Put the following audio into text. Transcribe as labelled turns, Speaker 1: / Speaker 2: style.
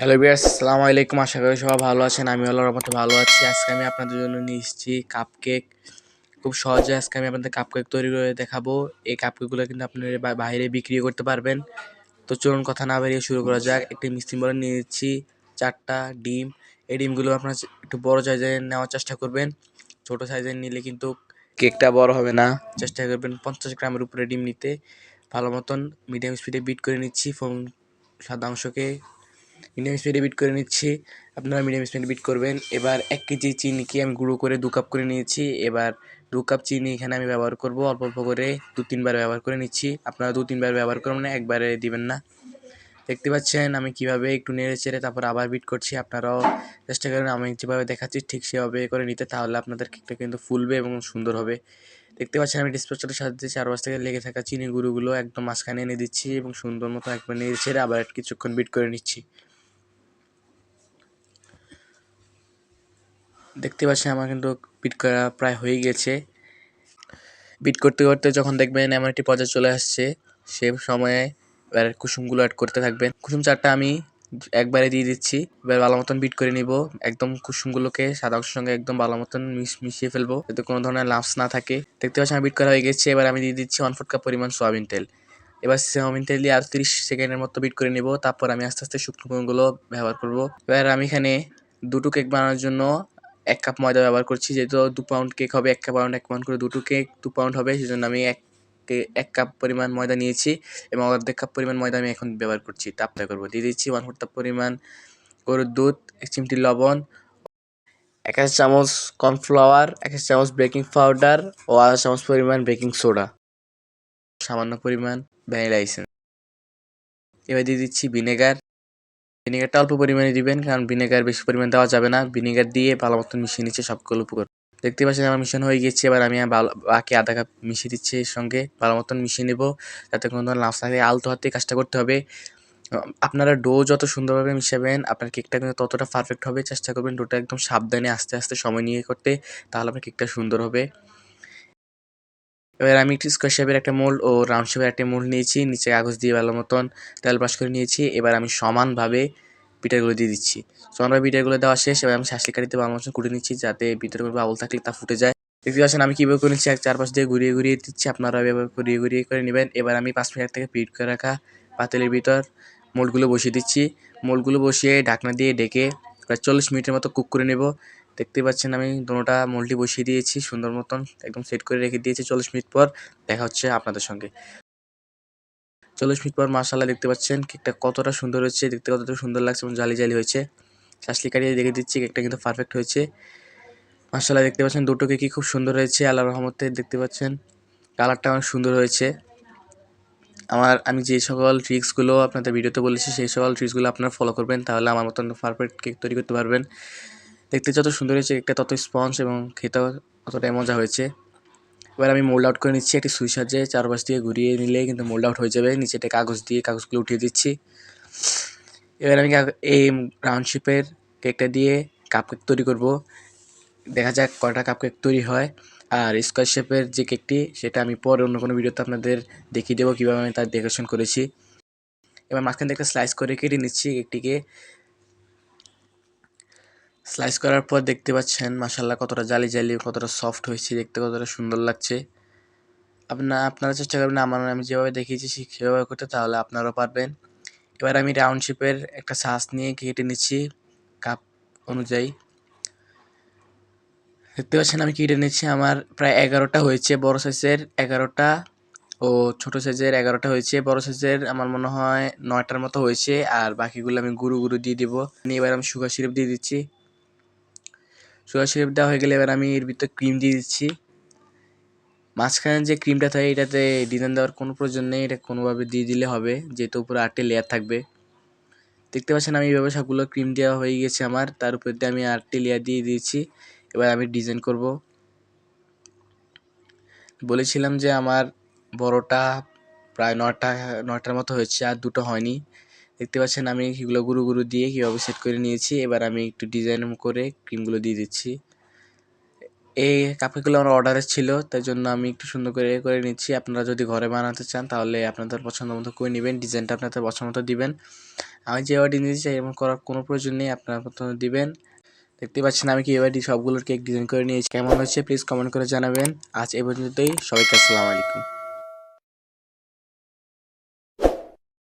Speaker 1: Hello বিয়ার্স আসসালামু আলাইকুম আশা করি সবাই ভালো আছেন। আমি আল্লাহর রহমতে ভালো আছি। আজকে আমি আপনাদের জন্য নিয়ে এসেছি কাপ কেক খুব সহজে আজকে আমি আপনাদের কাপ কেক তৈরি করে দেখাবো। এই কাপ কেকগুলো কিন্তু আপনি বাইরে বিক্রি করতে পারবেন। তো চলুন কথা না বেরিয়ে শুরু করা যাক। একটি মিষ্টি বলে নিয়ে নিচ্ছি। চারটা ডিম। এই ডিমগুলো আপনার একটু বড় সাইজে নেওয়ার চেষ্টা করবেন। ছোট সাইজের নিলে কিন্তু কেকটা বড় হবে না। চেষ্টা করবেন পঞ্চাশ গ্রামের উপরে ডিম নিতে। ভালো মতন মিডিয়াম স্পিডে বিট করে নিচ্ছি। ফোন সাদা অংশকে মিডিয়াম স্পিডে বিট করে নিচ্ছি। আপনারা মিডিয়াম স্পিডে বিট করবেন। এবার এক কেজি চিনিকে আমি গুঁড়ো করে দু কাপ করে নিয়েছি। এবার দু কাপ চিনি এখানে আমি ব্যবহার করব। অল্প অল্প করে দু তিনবার ব্যবহার করে নিচ্ছি। আপনারা দু তিনবার ব্যবহার করবেন না একবারে দিবেন না। দেখতে পাচ্ছেন আমি কীভাবে একটু নেড়ে চেড়ে তারপর আবার বিট করছি। আপনারাও চেষ্টা করেন, আমি যেভাবে দেখাচ্ছি ঠিক সেভাবে করে নিতে, তাহলে আপনাদের কেকটা কিন্তু ফুলবে এবং সুন্দর হবে। দেখতে পাচ্ছেন আমি ডিসপোজারের সাহায্যে চারপাশ থেকে লেগে থাকা চিনি গুঁড়োগুলো একদম মাঝখানে এনে দিচ্ছি এবং সুন্দর মতো একবার নেড়ে ছেড়ে আবার কিছুক্ষণ বিট করে নিচ্ছি। দেখতে পাচ্ছেন আমার কিন্তু বিট করা প্রায় হয়ে গেছে। বিট করতে করতে যখন দেখবেন এমন একটি পর্যায়ে চলে আসছে, সে সময়ে এবার কুসুমগুলো অ্যাড করতে থাকবেন। কুসুম চারটা আমি একবারে দিয়ে দিচ্ছি। এবার ভালো মতন বিট করে নিব। একদম কুসুমগুলোকে সাদা অংশের সঙ্গে একদম ভালো মতন মিশ- মিশিয়ে ফেলব, যাতে কোনো ধরনের লাম্পস না থাকে। দেখতে পাচ্ছি আমার বিট করা হয়ে গেছে। এবার আমি দিয়ে দিচ্ছি ওয়ান ফোর্থ কাপ পরিমাণ সোয়াবিন তেল। এবার সোয়াবিন তেল দিয়ে আর তিরিশ সেকেন্ডের মতো বিট করে নিব। তারপর আমি আস্তে আস্তে শুকনো উপকরণগুলো ব্যবহার করব। এবার আমি এখানে দুটো কেক বানানোর জন্য এক কাপ ময়দা ব্যবহার করছি, যেহেতু দু পাউন্ড কেক হবে, এক কাপ পাউন্ড এক পাউন্ড করে দুটো কেক দু পাউন্ড হবে, সেজন্য আমি এক এক কাপ পরিমাণ ময়দা নিয়েছি এবং অর্ধেক কাপ পরিমাণ ময়দা আমি এখন ব্যবহার করছি। তাপটা করব। দিয়ে দিচ্ছি ওয়ান ফোর্থ কাপ পরিমাণ গরুর দুধ, এক চিমটি লবণ, এক চামচ কর্নফ্লাওয়ার এক চামচ বেকিং পাউডার ও আধা চামচ পরিমাণ বেকিং সোডা সামান্য পরিমাণ ভ্যানিলা এসেন্স এবার দিয়ে দিচ্ছি ভিনেগার ভিনেগারটা অল্প পরিমাণে দিবেন, কারণ ভিনেগার বেশি পরিমাণ দেওয়া যাবে না। ভিনেগার দিয়ে ভালো মতন মিশিয়ে নিচ্ছে সবগুলো উপকরণ। দেখতে পাচ্ছেন আমার মিশন হয়ে গেছে, এবার আমি বাকি আধা কাপ মিশিয়ে দিচ্ছি এর সঙ্গে। ভালো মতন মিশিয়ে নেব, যাতে কোনো ধরনের লাফ থাকে আলতো হাতে কাজটা করতে হবে। আপনারা ডো যত সুন্দরভাবে মিশাবেন, আপনার কেকটা কিন্তু ততটা পারফেক্ট হবে। চেষ্টা করবেন ডোটা একদম সাবধানে আস্তে আস্তে সময় নিয়ে করতে, তাহলে আপনার কেকটা সুন্দর হবে। এবার আমি একটি স্কোয়ার শেপের একটা মোল্ড ও রাউন্ড শেপের একটা মোল্ড নিয়েছি। নিচে কাগজ দিয়ে ভালো মতন তেল ব্রাশ করে নিয়েছি। এবার আমি সমানভাবে পিঠাগুলো দিয়ে দিচ্ছি। সমানভাবে পিঠাগুলো দেওয়া শেষ, এবার আমি শাসলি কাঠিতে ভালো মতন কুটে নিচ্ছি যাতে ভিতরে কোনো বাবল থাকলে তা ফুটে যায়। দেখতে পাচ্ছেন, আমি কীভাবে করে নিচ্ছি, এক চারপাশ দিয়ে ঘুরিয়ে ঘুরিয়ে দিচ্ছি। আপনারা এভাবে ঘুরিয়ে ঘুরিয়ে করে নেবেন। এবার আমি পাঁচ মিনিট থেকে পিট করে রাখা পাতিলের ভিতর মোল্ডগুলো বসিয়ে দিচ্ছি। মোল্ডগুলো বসিয়ে ঢাকনা দিয়ে ডেকে প্রায় চল্লিশ মিনিটের মতো কুক করে নেব। দেখতে পাচ্ছেন, আমি দোনোটা মোল্ডটি বসিয়ে দিয়েছি, সুন্দর মতন একদম সেট করে রেখে দিয়েছি চল্লিশ মিনিট পর। দেখা হচ্ছে আপনাদের সঙ্গে। চল্লিশ মিনিট পর মাসাল্লাহ দেখতে পাচ্ছেন কেকটা কতটা সুন্দর হয়েছে, দেখতে কতটা সুন্দর লাগছে এবং জালি জালি হয়েছে। শাসলি কাটিয়ে দেখে দিচ্ছি, কেকটা কিন্তু পারফেক্ট হয়েছে। মাসাল্লাহ দেখতে পাচ্ছেন দুটো কেকই খুব সুন্দর হয়েছে আল্লাহ রহমতে দেখতে পাচ্ছেন কালারটা অনেক সুন্দর হয়েছে। আমার, আমি যে সকল ট্রিক্সগুলো আপনাদের ভিডিওতে বলেছি, সেই সকল ট্রিক্সগুলো আপনারা ফলো করবেন, তাহলে আমার মতন পারফেক্ট কেক তৈরি করতে পারবেন। দেখতে যত সুন্দর হয়েছে, কেকটা তত স্পঞ্জ এবং খেতেও ততটাই মজা হয়েছে। এবার আমি মোল্ড আউট করে নিচ্ছি একটি সুই সাহায্যে চারপাশ দিয়ে ঘুরিয়ে নিলে কিন্তু মোল্ড আউট হয়ে যাবে। নিচে একটা কাগজ দিয়ে কাগজগুলো উঠিয়ে দিচ্ছি। এবার আমি এই রাউন্ড শেপের কেকটা দিয়ে কাপ কেক তৈরি করব। দেখা যাক কটা কাপ কেক তৈরি হয়। আর স্কোয়ার শেপের যে কেকটি সেটা আমি পরে অন্য কোনো ভিডিওতে আপনাদের দেখিয়ে দেবো কীভাবে আমি তার ডেকোরেশন করেছি। এবার মাঝখান থেকে স্লাইস করে কেটে নিচ্ছি কেকটিকে স্লাইস করার পর দেখতে পাচ্ছেন মাসাল্লাহ কতটা জালি জালি, কতটা সফট হয়েছে, দেখতে কতটা সুন্দর লাগছে। আপনার আপনারা চেষ্টা করবেন আমার আমি যেভাবে দেখিয়েছি সেভাবে করতে, তাহলে আপনারাও পারবেন। এবার আমি রাউন্ড শেপের একটা শ্বাস নিয়ে কেটে নিচ্ছি কাপ অনুযায়ী। দেখতে পাচ্ছেন, আমি কেটে নিচ্ছি, আমার প্রায় এগারোটা হয়েছে, বড় সাইজের এগারোটা ও ছোট সাইজের এগারোটা হয়েছে। বড় সাইজের আমার মনে হয় নয়টার মতো হয়েছে, আর বাকিগুলো আমি গুঁড়ো গুঁড়ো দিয়ে দিব। এবার আমি সুগার সিরাপ দিয়ে দিচ্ছি। সুগার সিরাপ দেওয়া হয়ে গেলে এবার আমি এর ভিতরে ক্রিম দিয়ে দিচ্ছি। মাঝখানে যে ক্রিমটা থাকে, এটাতে ডিজাইন দেওয়ার কোনো প্রয়োজন নেই, এটা কোনোভাবে দিয়ে দিলে হবে, যেহেতু উপরে আটটি লেয়ার থাকবে। দেখতে পাচ্ছেন আমি এইভাবে সবগুলো ক্রিম দেওয়া হয়ে গেছে আমার, তার উপর দিয়ে আমি আটটি লেয়ার দিয়ে দিয়েছি। এবার আমি ডিজাইন করব। বলেছিলাম যে আমার বড়টা প্রায় নটা নটার মতো হয়েছে, আর দুটো হয়নি। দেখতে পাচ্ছেন আমি এগুলো গুঁড়ো গুঁড়ো দিয়ে কীভাবে সেট করে নিয়েছি। এবার আমি একটু ডিজাইন করে ক্রিমগুলো দিয়ে দিচ্ছি। এই কাপগুলো আমার অর্ডারের ছিল, তাই জন্য আমি একটু সুন্দর করে করে নিচ্ছি। আপনারা যদি ঘরে বানাতে চান, তাহলে আপনাদের পছন্দ মতো করে নেবেন ডিজাইনটা আপনাদের পছন্দ মতো দিবেন। আমি যেভাবে ডিজাইন দিচ্ছি এমন করার কোনো প্রয়োজন নেই, আপনারা প্রথমে দিবেন। দেখতে পাচ্ছেন আমি কীভাবে সবগুলোর কেক ডিজাইন করে নিয়েছি। কেমন হয়েছে প্লিজ কমেন্ট করে জানাবেন। আজ এ পর্যন্তই, সবাইকে আসসালামু আলাইকুম।